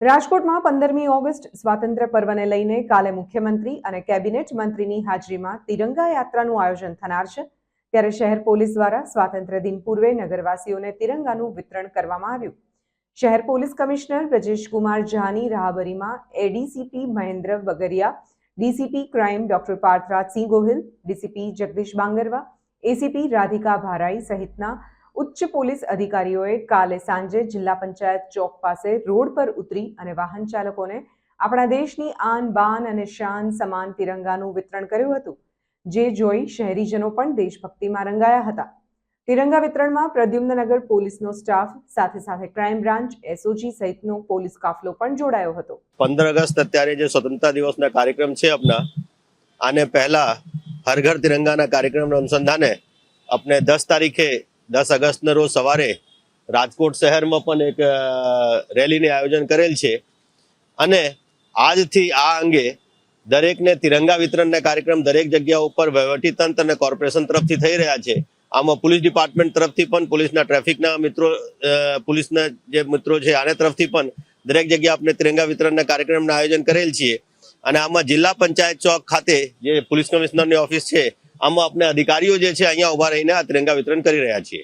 રાજકોટમાં પંદરમી ઓગસ્ટ સ્વાતંત્ર્ય પર્વને લઈને કાલે મુખ્યમંત્રી અને કેબિનેટ મંત્રીની હાજરીમાં તિરંગા યાત્રાનું આયોજન થનાર છે. ત્યારે શહેર પોલીસ દ્વારા સ્વાતંત્ર્ય દિન પૂર્વે નગરવાસીઓને તિરંગાનું વિતરણ કરવામાં આવ્યું. શહેર પોલીસ કમિશનર બ્રજેશકુમાર ઝાની રાહબરીમાં ADCP Mahendra Bagariya DCP crime doctor Parthrajsinh Gohil DCP Jagdish Bangarva ACP Radhika Bharai સહિતના ઉચ્ચ પોલીસ અધિકારીઓએ કાલે સાંજે જિલ્લા પંચાયત ચોક પાસે રોડ પર ઉતરી અને વાહન ચાલકોને આપણા દેશની આન બાન અને શાન સમાન તિરંગાનું વિતરણ કર્યું હતું, જે જોઈ શહેરીજનો પણ દેશભક્તિમાં રંગાયા હતા. તિરંગા વિતરણમાં પ્રદ્યુમ્નનગર પોલીસનો સ્ટાફ, સાથે સાથે ક્રાઇમ બ્રાન્ચ, એસઓજી સહિતનો પોલીસ કાફલો પણ જોડાયો હતો. પંદર ઓગસ્ટ અત્યારે જે સ્વતંત્રતા દિવસના કાર્યક્રમ છે આપના, આને પહેલા હર ઘર તિરંગાના કાર્યક્રમના અનુસંધાને આપણે દસ તારીખે દસ ઓગસ્ટના રોજ સવારે રાજકોટ શહેરમાં પણ એક રેલીને આયોજન કરેલ છે. અને આજથી આ અંગે દરેકને તિરંગા વિતરણના કાર્યક્રમ દરેક જગ્યા ઉપર વહીવટીતંત્ર અને કોર્પોરેશન તરફથી થઈ રહ્યા છે. આમાં પોલીસ ડિપાર્ટમેન્ટ તરફથી પણ પોલીસના ટ્રાફિકના મિત્રો પોલીસના જે મિત્રો છે આને તરફથી પણ દરેક જગ્યાએ આપણે તિરંગા વિતરણના કાર્યક્રમનું આયોજન કરેલ છીએ. અને આમાં જિલ્લા પંચાયત ચોક ખાતે જે પોલીસ કમિશનરની ઓફિસ છે, આમાં આપણે અધિકારીઓ જે છે અહીંયા ઊભા રહીને આ તિરંગા વિતરણ કરી રહ્યા છીએ.